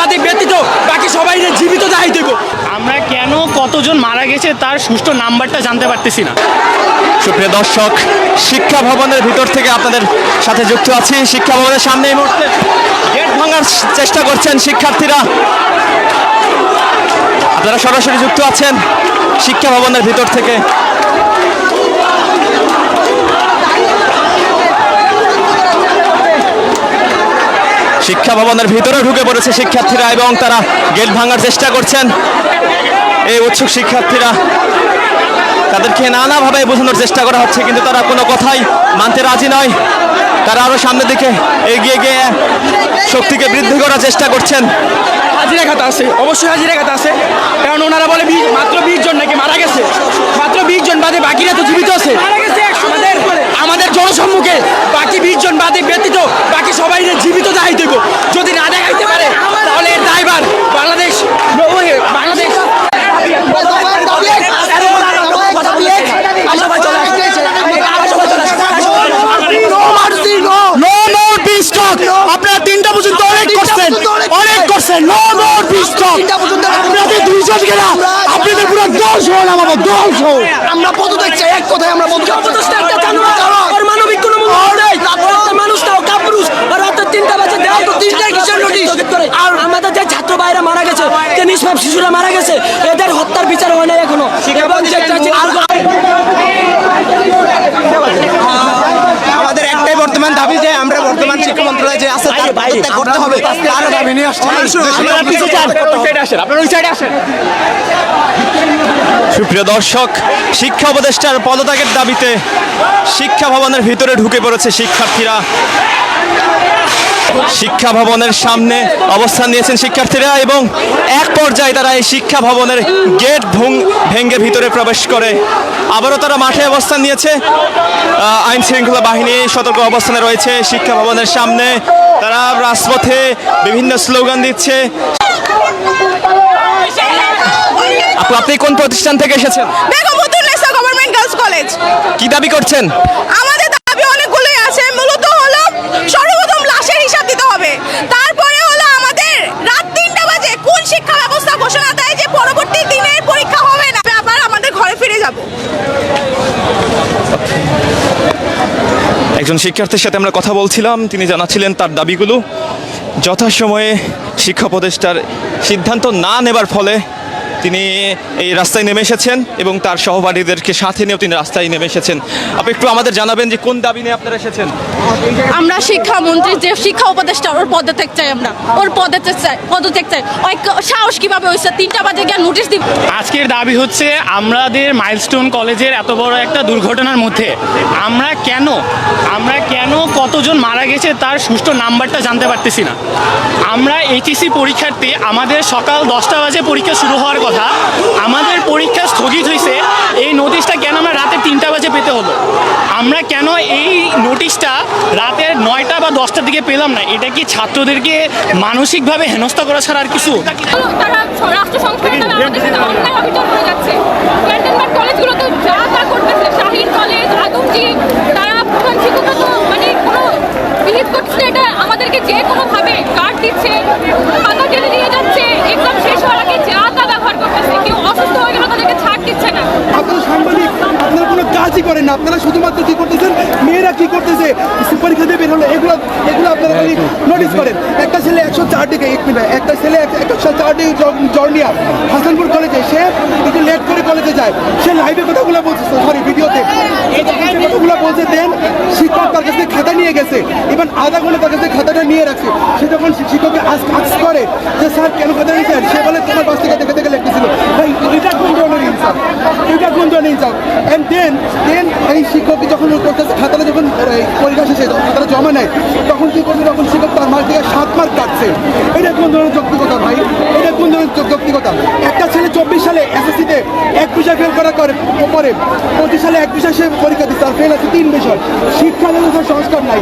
বাদে ব্যতীত বাকি সবাই জীবিত দেখাই দেব। আমরা কেন কতজন মারা গেছে তার সুষ্ঠু নাম্বারটা জানতে পারতেছি না। সুপ্রিয় দর্শক শিক্ষা ভবনের ভিতর থেকে আপনাদের সাথে যুক্ত আছি। শিক্ষা ভবনের সামনে এই মুহূর্তে গেট ভাঙার চেষ্টা করছেন শিক্ষার্থীরা। আপনারা সরাসরি যুক্ত আছেন শিক্ষা ভবনের ভিতর থেকে। শিক্ষা ভবনের ভিতরে ঢুকে পড়েছে শিক্ষার্থীরা এবং তারা গেট ভাঙার চেষ্টা করছেন। এই উৎসুক শিক্ষার্থীরা, তাদেরকে নানাভাবে বোঝানোর চেষ্টা করা হচ্ছে, কিন্তু তারা কোনো কথাই মানতে রাজি নয়। তারা আরও সামনের দিকে এগিয়ে গিয়ে শক্তিকে বৃদ্ধি করার চেষ্টা করছেন। হাজিরা খাতা আছে, অবশ্যই হাজিরা খাতা আছে। কারণ ওনারা বলে মাত্র বিশ জন নাকি মারা গেছে। মাত্র বিশ জন বাদে বাকিরা তো জীবিত আছে। আমাদের জনসম্মুখে বাকি বিশ জন বাদে ব্যতীত সবাই জীবিত দেখাই দেব। যদি না দেখাইতে পারে তাহলে এর দায়ভার বাংলাদেশ নৌ- বাংলাদেশ। আপনারা তিনটা পর্যন্ত অনেক করছেন। অনেক করছেন। নো মোর বিস্টক আপনাদের দুইজন গেলা। আপনাদের পুরো দশ হন আমাদের দশ হন আমরা পদত্যাগ চাই এক কথায় আমরা পদত্যাগ চাই। অপদস্থ একটা জানোয়ার, ওর মানবিক কোনো মূল্য নেই। একটা মানুষ তাও কাপুরুষ, আর রাতের তিনটা বাজে দেওয়া তো তিনটায় কিসের নোটিশ? আর আমাদের যে ছাত্র ভাইরা মারা গেছে নিষ্পাপ শিশুরা মারা গেছে। এদের হত্যার বিচার হয় না এখনও। আমাদের একটাই বর্তমান দাবি যে আমরা বর্তমান শিক্ষা মন্ত্রণালয় যে আছে তার পদত্যাগ করতে হবে। তার দাবি নিয়ে আসছি আপনারা পিছে যান আপনারা ওই সাইডে আসেন। সুপ্রিয় দর্শক শিক্ষা উপদেষ্টার পদত্যাগের দাবিতে শিক্ষা ভবনের ভিতরে ঢুকে পড়েছে শিক্ষার্থীরা। শিক্ষা ভবনের সামনে অবস্থান নিয়েছেন শিক্ষার্থীরা এবং এক পর্যায়ে তারা এই শিক্ষা ভবনের গেট ভুং- ভেঙে ভিতরে প্রবেশ করে। আবারও তারা মাঠে অবস্থান নিয়েছে। আইন শৃঙ্খলা বাহিনী সতর্ক অবস্থানে রয়েছে শিক্ষা ভবনের সামনে। তারা রাজপথে বিভিন্ন স্লোগান দিচ্ছে। আপু আপনি কোন প্রতিষ্ঠান থেকে এসেছেন? কি দাবি করছেন আমাদের দাবি অনেকগুলোই আছে মূলত হলো সর্বপ্রথম লাশের হিসাব দিতে হবে তারপরে হলো আমাদের রাত তিনটা বাজে কোন শিক্ষা ব্যবস্থা ঘোষণা দেয় যে পরবর্তী দিনের পরীক্ষা হবে না আবার আমাদের ঘরে ফিরে যাব একজন শিক্ষার্থীর সাথে আমরা কথা বলছিলাম। তিনি জানাচ্ছিলেন তার দাবিগুলো। যথাসময়ে শিক্ষা প্রতিষ্ঠার সিদ্ধান্ত না নেবার ফলে তিনি এই রাস্তায় নেমে এসেছেন এবং তার সহপাঠীদেরকে সাথে নিয়েও তিনি রাস্তায় নেমে এসেছেন। আপনি একটু আমাদের জানাবেন যে কোন দাবি নিয়ে আপনারা এসেছেন? আমরা শিক্ষামন্ত্রী যে শিক্ষা উপদেষ্টা ওর পদত্যাগ চাই আমরা। ওর পদত্যাগ চাই পদত্যাগ চাই। সাহস কীভাবে হয়েছে তিনটা বাজে গিয়ে নোটিশ দিব। আজকের দাবি হচ্ছে আমাদের মাইলস্টোন কলেজের এত বড় একটা দুর্ঘটনার মধ্যে আমরা কেন আমরা কেন কতজন মারা গেছে তার সুষ্ঠু নাম্বারটা জানতে পারতেছি না। আমরা এইচএসি পরীক্ষার্থী আমাদের সকাল দশটা বাজে পরীক্ষা শুরু হওয়ার কথা। আমাদের পরীক্ষা স্থগিত হয়েছে। এই নোটিশটা কেন আমরা রাতে তিনটা বাজে পেতে হলো? আমরা কেন এই নোটিশটা রাতের নয়টা বা দশটার দিকে পেলাম না? এটা কি ছাত্রদেরকে মানসিকভাবে হেনস্থা করা ছাড়া আর কিছু? রাষ্ট্র সংস্কারে তারা আমাদের সাথে অন্যায় অবিচার করে যাচ্ছে ক্যান্টনমেন্ট কলেজগুলো তো যা তা করতেছে শাহিন কলেজ আদমজি তারা প্রধান শিক্ষকরা তো মানে কোনো বিহিত করছে এটা আমাদেরকে যে কোনোভাবে কার্ড দিচ্ছে খাতা টেনে নিয়ে যাচ্ছে এক্সাম শেষ হওয়ার আগে যা তা ব্যবহার করতেছে কেউ অসুস্থ হয়ে গেলে তাদেরকে ছাড় দিচ্ছে না আপনারা সাংবাদিক আপনারা কোনো কাজই করেন না আপনারা শুধুমাত্র কি করতেছেন মেয়েরা কি করতেছে পরীক্ষা দিয়ে বের হলো এগুলো এগুলো নোটিস করেন। একটা ছেলে একশো চার ডিগ্রি এক মিনিট একটা ছেলে একশো চার ডিগ্রি জর্নিয়া হাসানপুর কলেজে সে একটু লেট করে কলেজে যায়। সে লাইভে কথাগুলো বলছে সরি ভিডিওতে। কথাগুলো বলছে দেন শিক্ষক তার কাছে খাতা নিয়ে গেছে। এবার আধা ঘণ্টা তার কাছে খাতাটা নিয়ে রাখছে। সে যখন শিক্ষককে আজ আজ করে যে স্যার কেন খাতা নিয়েছেন? সে বলে তোমার বাস থেকে দেখে দেখে লিখতেছিল ভাই এটা কোন ধরনের ইনসাফ এটা কোন ধরনের ইনসাফ এন্ড দেন দেন এই শিক্ষক যখন ওর কাছে খাতাটা যখন এই পরীক্ষা তারা যখন খাতাটা জমা নেয়। তখন কি করবে? তখন শিক্ষক তার মার থেকে সাত মার্ক কাটছে। এটা কোন ধরনের যৌক্তিকতা ভাই? এটা কোন ধরনের যৌক্তিকতা? একটা ছেলে চব্বিশ সালে এসএসসিতে এক বিষয় ফেল করার করে পরে পঁচিশ সালে এক বিষয় সে পরীক্ষা দিচ্ছে আর ফেল আছে তিন বিষয়। শিক্ষা ব্যবস্থার সংস্কার নাই।